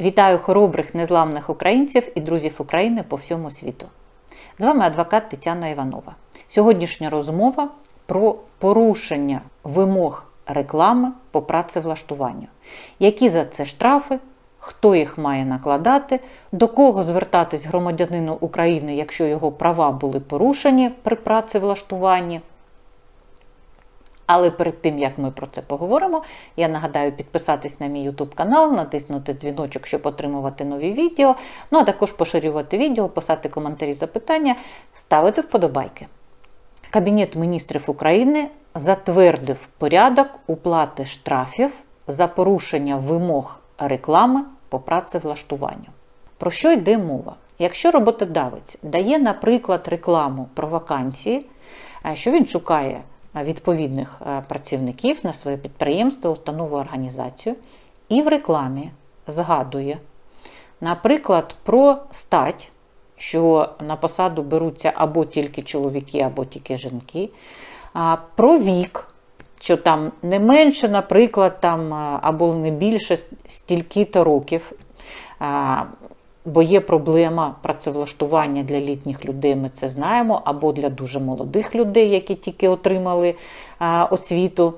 Вітаю хоробрих незламних українців і друзів України по всьому світу. З вами адвокат Тетяна Іванова. Сьогоднішня розмова про порушення вимог реклами по працевлаштуванню. Які за це штрафи, хто їх має накладати, до кого звертатись громадянину України, якщо його права були порушені при працевлаштуванні. Але перед тим, як ми про це поговоримо, я нагадаю підписатись на мій YouTube канал, натиснути дзвіночок, щоб отримувати нові відео. Ну а також поширювати відео, писати коментарі, запитання, ставити вподобайки. Кабінет міністрів України затвердив порядок уплати штрафів за порушення вимог реклами по працевлаштуванню. Про що йде мова? Якщо роботодавець дає, наприклад, рекламу про вакансії, що він шукає відповідних працівників на своє підприємство, установу організацію, і в рекламі згадує, наприклад, про стать, що на посаду беруться або тільки чоловіки, або тільки жінки, про вік, що там не менше, наприклад, там, або не більше стільки-то років. Бо є проблема працевлаштування для літніх людей, ми це знаємо, або для дуже молодих людей, які тільки отримали освіту,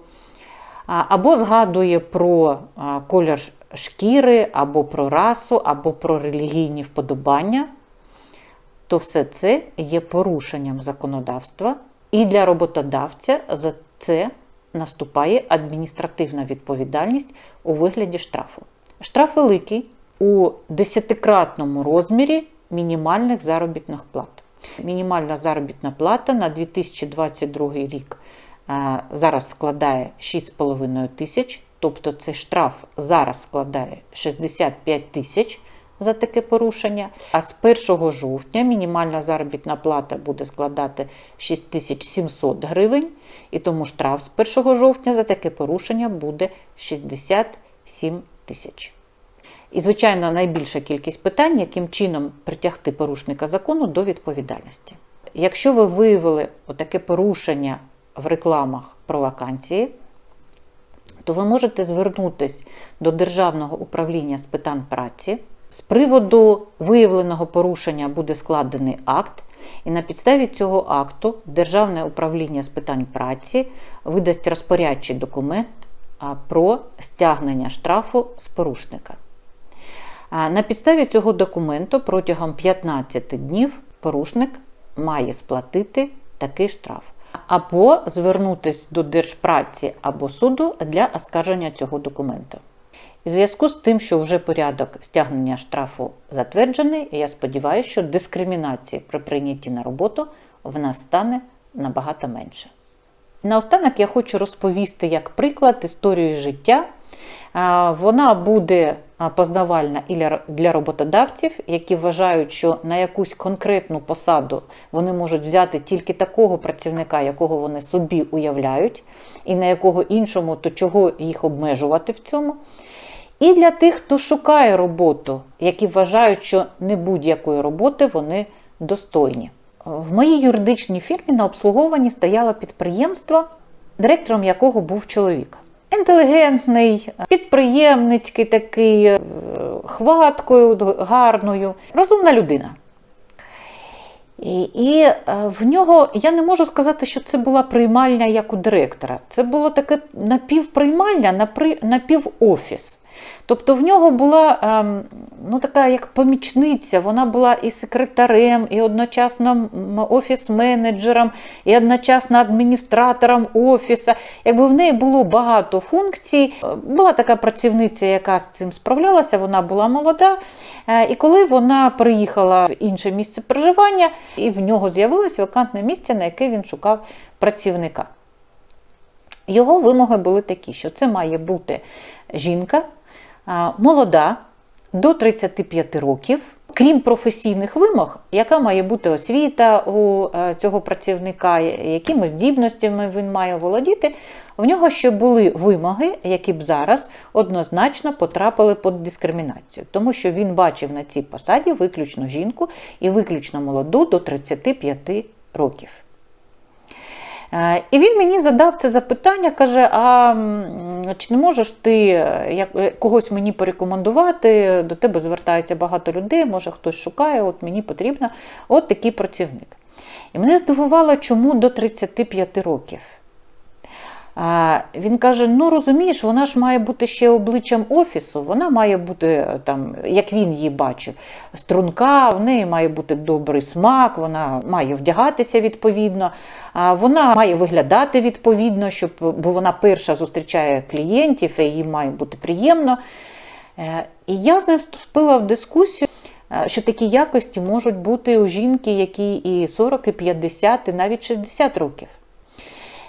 або згадує про колір шкіри, або про расу, або про релігійні вподобання, то все це є порушенням законодавства, і для роботодавця за це наступає адміністративна відповідальність у вигляді штрафу. Штраф великий у десятикратному розмірі мінімальних заробітних плат. Мінімальна заробітна плата на 2022 рік зараз складає 6,5 тисяч, тобто цей штраф зараз складає 65 тисяч за таке порушення. А з 1 жовтня мінімальна заробітна плата буде складати 6700 гривень, і тому штраф з 1 жовтня за таке порушення буде 67 тисяч. І, звичайно, найбільша кількість питань, яким чином притягти порушника закону до відповідальності. Якщо ви виявили таке порушення в рекламах про вакансії, то ви можете звернутися до Державного управління з питань праці. З приводу виявленого порушення буде складений акт, і на підставі цього акту Державне управління з питань праці видасть розпорядчий документ про стягнення штрафу з порушника. На підставі цього документу протягом 15 днів порушник має сплатити такий штраф. Або звернутися до Держпраці або суду для оскарження цього документу. В зв'язку з тим, що вже порядок стягнення штрафу затверджений, я сподіваюся, що дискримінації при прийнятті на роботу в нас стане набагато менше. Наостанок я хочу розповісти як приклад історію життя. Вона буде познавальна і для роботодавців, які вважають, що на якусь конкретну посаду вони можуть взяти тільки такого працівника, якого вони собі уявляють, і на якого іншому, то чого їх обмежувати в цьому. І для тих, хто шукає роботу, які вважають, що не будь-якої роботи вони достойні. В моїй юридичній фірмі на обслуговуванні стояло підприємство, директором якого був чоловік. Інтелігентний, підприємницький такий, з хваткою гарною, розумна людина. І, і в нього я не можу сказати, що це була приймальня як у директора. Це було таке напівприймальня, напівофіс. Тобто в нього була ем, ну, така як помічниця, вона була і секретарем, і одночасно офіс-менеджером, і одночасно адміністратором офісу. Якби в неї було багато функцій. Була така працівниця, яка з цим справлялася, вона була молода. Е, і коли вона приїхала в інше місце проживання, і в нього з'явилось вакантне місце, на яке він шукав працівника. Його вимоги були такі, що це має бути жінка молода до 35 років. Крім професійних вимог, яка має бути освіта у е, цього працівника, якими здібностями він має володіти, в нього ще були вимоги, які б зараз однозначно потрапили під дискримінацію, тому що він бачив на цій посаді виключно жінку і виключно молоду до 35 років. Е, І він мені задав це запитання, каже: а чи не можеш ти як, е, когось мені порекомендувати? До тебе звертається багато людей, може хтось шукає, от мені потрібно от такий працівник. І мене здивувало, чому до 35 років. Він каже: ну розумієш, вона ж має бути ще обличчям офісу, вона має бути е, там, як він її бачив, струнка, в неї має бути добрий смак, вона має вдягатися відповідно, вона має виглядати відповідно, щоб, бо вона перша зустрічає клієнтів, і їй має бути приємно. Е, І я з ним вступила в дискусію. е, Що такі якості можуть бути у жінки, які і 40, і 50, і навіть 60 років.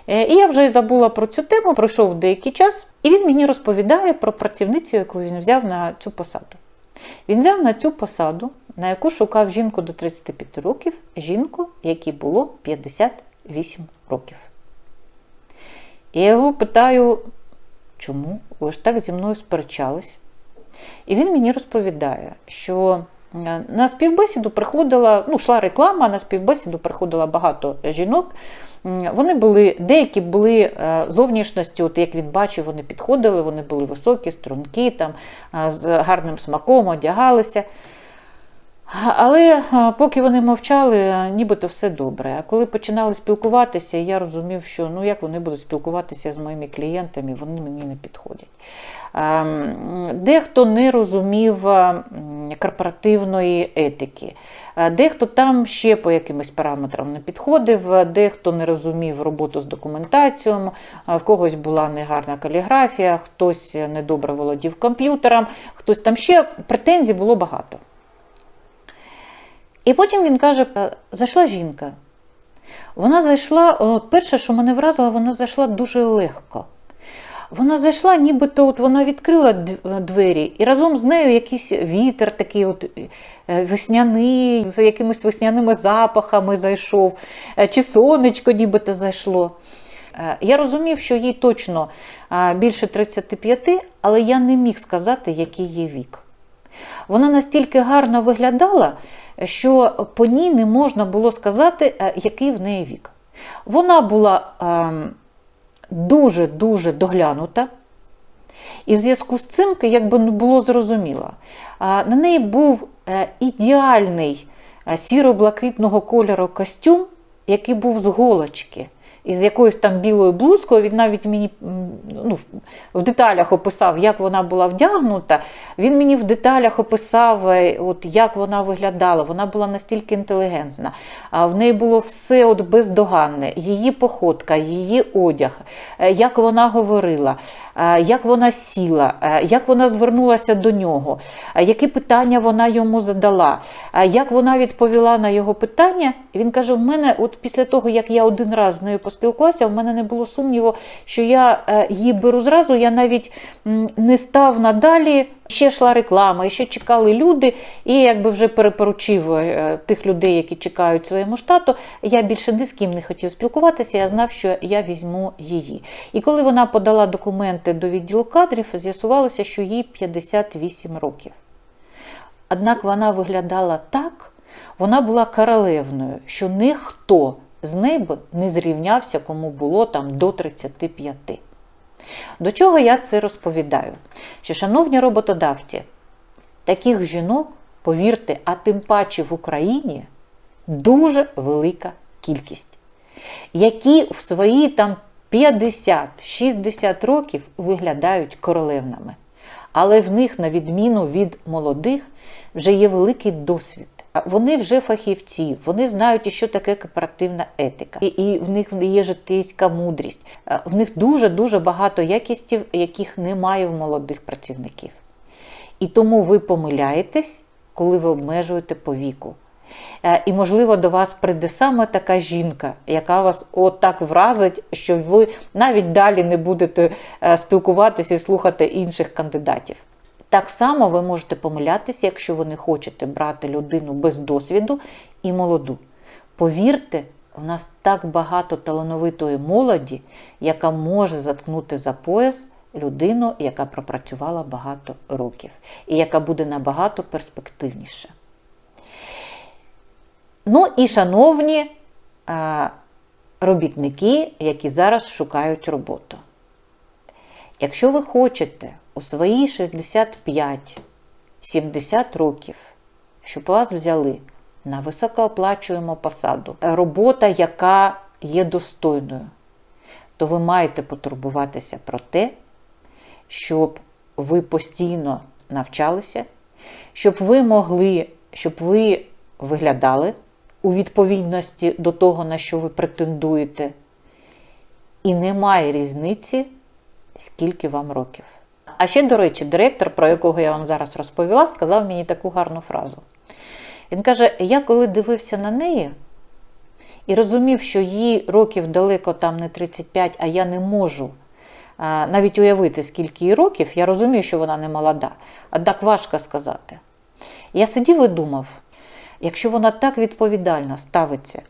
Е, І я вже забула про цю тему, пройшов деякий час, і він мені розповідає про працівницю, яку він взяв на цю посаду. Він взяв на цю посаду, на яку шукав жінку до 35 років, жінку, якій було 58 років. І я його питаю, чому ви ж так зі мною сперечались? І він мені розповідає, що е, на співбесіду приходила, ну, йшла реклама, на співбесіду приходило багато жінок. Вони були, деякі були е, зовнішності, от як він бачив, вони підходили, вони були високі, стрункі, там, е, з гарним смаком, одягалися. Але е, поки вони мовчали, нібито все добре. А коли починали спілкуватися, я розумів, що ну як вони будуть спілкуватися з моїми клієнтами, вони мені не підходять. Ем, Дехто не розумів корпоративної етики, Е, дехто там ще по якимось параметрам не підходив, е, дехто не розумів роботу з документацією, е, в когось була негарна каліграфія, хтось недобре володів комп'ютером, хтось там ще претензій було багато. І потім він каже: «Е, зайшла жінка. Вона зайшла, перше, що мене вразило, вона зайшла дуже легко. Вона зайшла, нібито от вона відкрила двері, і разом з нею якийсь вітер такий от е, весняний, з якимись весняними запахами зайшов, е, чи сонечко нібито зайшло. Е, Я розумів, що їй точно більше 35, але я не міг сказати, який її вік. Вона настільки гарно виглядала, що по ній не можна було сказати, який в неї вік. Вона була ем, дуже-дуже доглянута. І в зв'язку з цим, якби не було зрозуміло, на неї був е, ідеальний е, сіро-блакитного кольору костюм, який був з голочки. Із якоюсь там білою блузкою, він навіть мені ну, в деталях описав, як вона була вдягнута. Він мені в деталях описав, е, от, як вона виглядала. Вона була настільки інтелігентна. А в неї було все от бездоганне. Її походка, її одяг, е, як вона говорила, як вона сіла, як вона звернулася до нього, які питання вона йому задала, як вона відповіла на його питання. Він каже: в мене, от після того, як я один раз з нею поспілкувався, в мене не було сумніву, що я е, її беру зразу, я навіть не став надалі. Ще йшла реклама, ще чекали люди, і якби вже перепоручив е, тих людей, які чекають своєму штату. Я більше ні з ким не хотів спілкуватися. Я знав, що я візьму її. І коли вона подала документи до відділу кадрів, з'ясувалося, що їй 58 років. Однак вона виглядала так, вона була королевною, що ніхто з нею не зрівнявся, кому було там до 35. До чого я це розповідаю? Що, шановні роботодавці, таких жінок, повірте, а тим паче в Україні дуже велика кількість, які в свої там 50-60 років виглядають королевнами. Але в них, на відміну від молодих, вже є великий досвід. Вони вже фахівці, вони знають, що таке корпоративна етика, і, і в них є житейська мудрість. В них дуже-дуже багато якістів, яких немає в молодих працівників. І тому ви помиляєтесь, коли ви обмежуєте по віку. Е, І, можливо, до вас прийде саме така жінка, яка вас отак вразить, що ви навіть далі не будете е, спілкуватися і слухати інших кандидатів. Так само ви можете помилятися, якщо ви не хочете брати людину без досвіду і молоду. Повірте, у нас так багато талановитої молоді, яка може заткнути за пояс людину, яка пропрацювала багато років, і яка буде набагато перспективніша. Ну і, шановні е, робітники, які зараз шукають роботу. Якщо ви хочете у свої 65-70 років, щоб вас взяли на високооплачуємо посаду, робота, яка є достойною, то ви маєте потурбуватися про те, щоб ви постійно навчалися, щоб ви могли, щоб ви виглядали у відповідності до того, на що ви претендуєте. І немає різниці, скільки вам років. А ще, до речі, директор, про якого я вам зараз розповіла, сказав мені таку гарну фразу. Він каже: я коли дивився на неї і розумів, що їй років далеко там не 35, а я не можу навіть уявити, скільки їй років, я розумію, що вона не молода. Однак важко сказати. Я сидів і думав, якщо вона так відповідально ставиться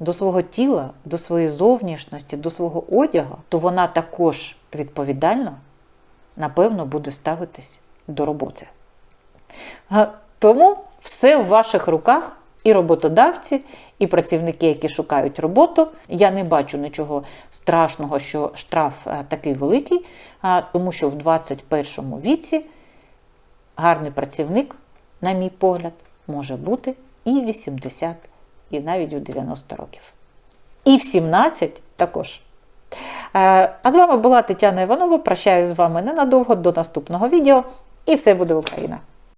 до свого тіла, до своєї зовнішності, до свого одягу, то вона також відповідально, напевно, буде ставитись до роботи. Тому все в ваших руках. І роботодавці, і працівники, які шукають роботу. Я не бачу нічого страшного, що штраф такий великий, тому що в 21 віці гарний працівник, на мій погляд, може бути і 80, і навіть у 90 років. І в 17 також. Е, А з вами була Тетяна Іванова. Прощаюсь з вами ненадовго до наступного відео. І все буде Україна!